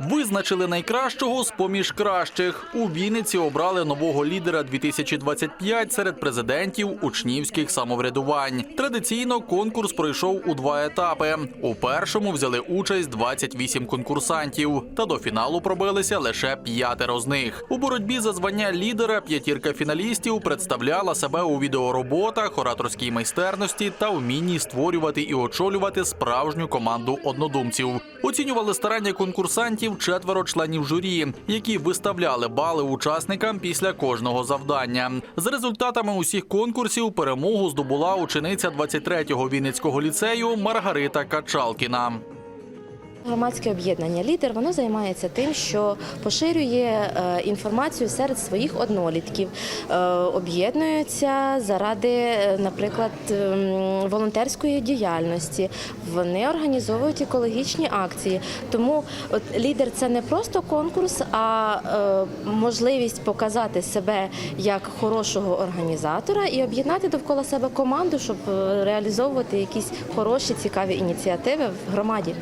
Визначили найкращого з поміж кращих. У Вінниці обрали нового лідера 2025 серед президентів учнівських самоврядувань. Традиційно конкурс пройшов у два етапи. У першому взяли участь 28 конкурсантів, та до фіналу пробилися лише п'ятеро з них. У боротьбі за звання лідера п'ятірка фіналістів представляла себе у відеороботах, ораторській майстерності та вмінні створювати і очолювати справжню команду однодумців. Оцінювали старання конкурсантів четверо членів журі, які виставляли бали учасникам після кожного завдання. За результатами усіх конкурсів перемогу здобула учениця 23-го Вінницького ліцею Маргарита Качалкіна. Громадське об'єднання Лідер воно займається тим, що поширює е, інформацію серед своїх однолітків, е, об'єднуються заради, е, наприклад, ем, волонтерської діяльності. Вони організовують екологічні акції. Тому от лідер це не просто конкурс, а можливість показати себе як хорошого організатора і об'єднати довкола себе команду, щоб реалізовувати якісь хороші цікаві ініціативи в громаді.